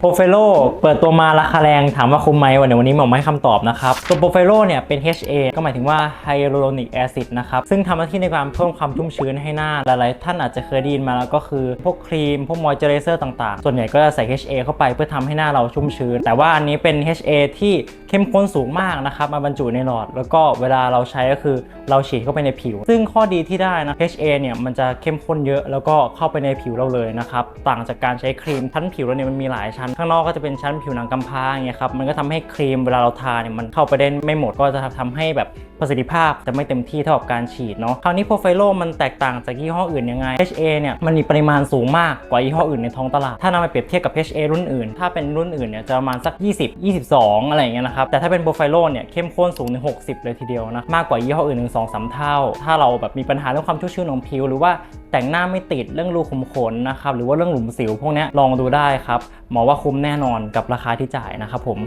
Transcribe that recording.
โปรไฟโลเปิดตัวมาราคาแรงถามว่าคุ้มไหมวันเดี๋ยววันนี้หมอมให้คำตอบนะครับ ตัวโปรไฟโลเนี่ยเป็น HA ก็หมายถึงว่า Hyaluronic Acid นะครับ ซึ่งทำหน้าที่ในการเพิ่มความชุ่มชื้นให้หน้า หลายๆ ท่านอาจจะเคยได้ยินมาแล้วก็คือ พวกครีม พวกมอยเจอไรเซอร์ต่างๆ ส่วนใหญ่ก็จะใส่ HA เข้าไปเพื่อทำให้หน้าเราชุ่มชื้น แต่ว่าอันนี้เป็น HA ที่เข้มข้นสูงมากนะครับมาบรรจุในหลอด แล้วก็เวลาเราใช้ก็คือเราฉีดเข้าไปในผิว ซึ่งข้อดีที่ได้นะ HA เนี่ยมันจะเข้มข้นเยอะแล้วก็เข้าไปในผิวเราเลยนะครับต่างจากการใช้ครีมชั้นผิวเราเนี่ยมันมีหลายชั้นข้างนอกก็จะเป็นชั้นผิวหนังกำพร้าอย่างเงี้ยครับมันก็ทำให้ครีมเวลาเราทาเนี่ยมันเข้าไปได้ไม่หมดก็จะทำให้แบบ ประสิทธิภาพจะไม่เต็มที่เท่ากับการฉีดเนาะคราวนี้โปรไฟโลมันแตกต่างจากยี่ห้ออื่นยังไง HA เนี่ยมันมีปริมาณสูงมากกว่ายี่ห้ออื่นในท้องตลาด ถ้านำไปเปรียบเทียบกับ HA รุ่นอื่น ถ้าเป็นรุ่นอื่นเนี่ยจะประมาณสัก 20 22 อะไรอย่างเงี้ยนะครับ แต่ถ้าเป็นโปรไฟโลเนี่ยเข้มข้นสูงถึง60 เลยทีเดียวนะ มากกว่ายี่ห้ออื่นถึง2 3 เท่า ถ้าเราแบบมีปัญหาเรื่องความชุ่มชื้นของผิว หรือว่าแต่งหน้าไม่ติดเรื่องรูขุมขนนะครับ หรือว่าเรื่องหลุมสิวพวกนี้ลองดูได้ครับ หมอว่าคุ้มแน่นอนกับราคาที่จ่ายนะครับผม